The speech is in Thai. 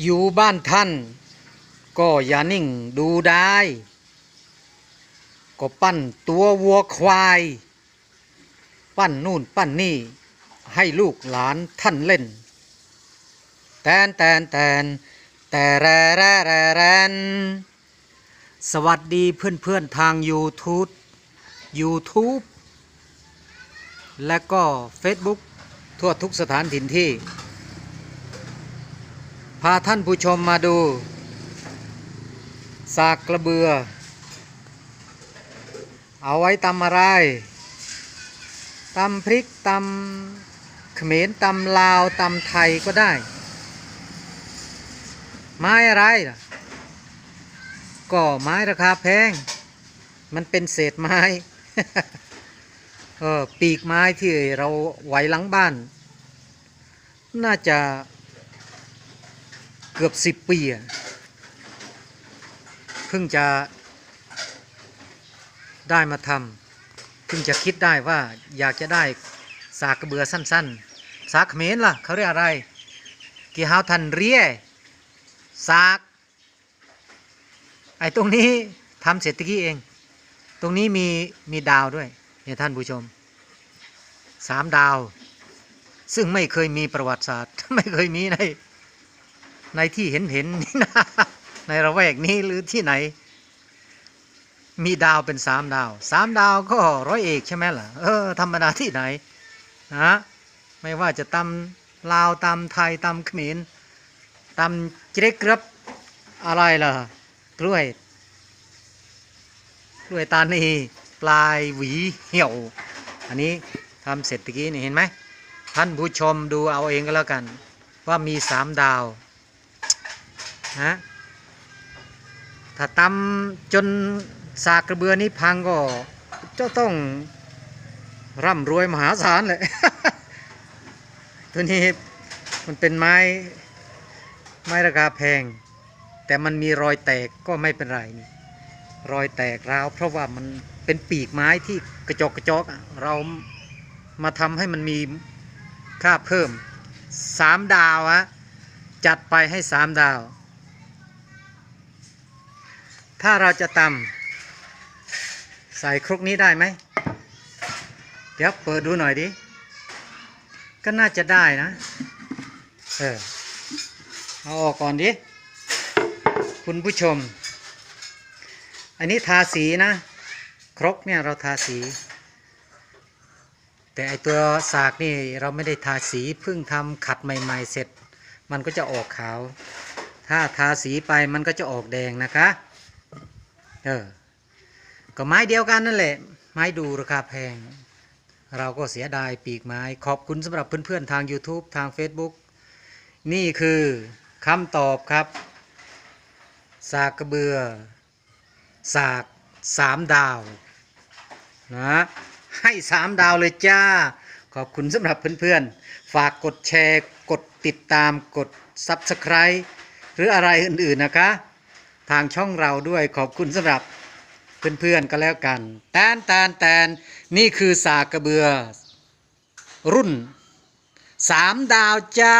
อยู่บ้านท่าน ก็อย่านิ่งดูได้ ก็ปั้นตัววัวควาย ปั้นนู่นปั้นนี่ ให้ลูกหลานท่านเล่น แตนแตนแตนแต่แรแรแรแรนสวัสดีเพื่อนเพื่อนทาง YouTube YouTube และก็ Facebook ทั่วทุกสถานถิ่นที่ พาท่านผู้ชมมาดู สากกระเบือ เอาไว้ตำอะไรตำพริกตำเขมรตำลาวตำไทยก็ได้ ไม้อะไรล่ะก็ไม้ราคาแพง มันเป็นเศษไม้เออปีกไม้ที่เราไว้หลังบ้าน น่าจะ เกือบสิบปีอะเพิ่งจะได้มาทำเพิ่งจะคิดได้ว่าอยากจะได้สากกระเบือสั้น ๆ สากเขมรล่ะเขาเรียกอะไรกี่ฮาวทันเรียสากไอ้ตรงนี้ทำเสร็จตะกี้เอง ตรงนี้มีมีดาวด้วยเนี่ยท่านผู้ชมสามดาว ซึ่งไม่เคยมีประวัติศาสตร์ ไม่เคยมีใน ในที่เห็นเห็นนะในระแวกนี้หรือที่ไหน มีดาวเป็นสามดาวสามดาวก็ร้อยเอกใช่ไหมล่ะเออธรรมดาที่ไหนนะไม่ว่าจะตำลาวตำไทยตำเขมรตำเจรกรับอะไรล่ะกล้วยกล้วยตานีปลายหวีเหี่ยว อันนี้ทำเสร็จตะกี้นี่เห็นไหมท่านผู้ชมดูเอาเองก็แล้วกัน ว่ามีสามดาว นะถ้าตำจนสากกระเบือนี้พังก็เจ้าต้องร่ำรวยมหาศาลเลยตัวนี้มันเป็นไม้ไม้ราคาแพง แต่มันมีรอยแตกก็ไม่เป็นไรนี่รอยแตกร้าวเพราะว่ามันเป็นปีกไม้ที่กระจกกระจกเรามาทำให้มันมีค่าเพิ่มสามดาวอะจัดไปให้สามดาว ถ้าเราจะตำใส่ครกนี้ได้ไหม เดี๋ยวเปิดดูหน่อยดิ ก็น่าจะได้นะ เออ เอาออกก่อนดิ คุณผู้ชม อันนี้ทาสีนะ ครกเนี่ยเราทาสี แต่ไอตัวสากนี่เราไม่ได้ทาสีเพิ่งทำขัดใหม่ ๆ เสร็จ มันก็จะออกขาว ถ้าทาสีไปมันก็จะออกแดงนะคะ เออก็ไม้เดียวกันนั่นแหละ ไม้ดูราคาแพง เราก็เสียดายปีกไม้ ขอบคุณสำหรับเพื่อนๆ ทาง YouTube ทาง Facebook นี่คือคำตอบครับ สากกระเบือ สากสามดาวนะให้สามดาวเลยจ้า ขอบคุณสำหรับเพื่อนๆ ฝากกดแชร์ กดติดตาม กด Subscribe หรืออะไรอื่นๆนะคะ ทางช่องเราด้วยขอบคุณสำหรับเพื่อนๆก็แล้วกันแตนแตนแตนนี่คือสากกระเบือ รุ่นสามดาวจ้า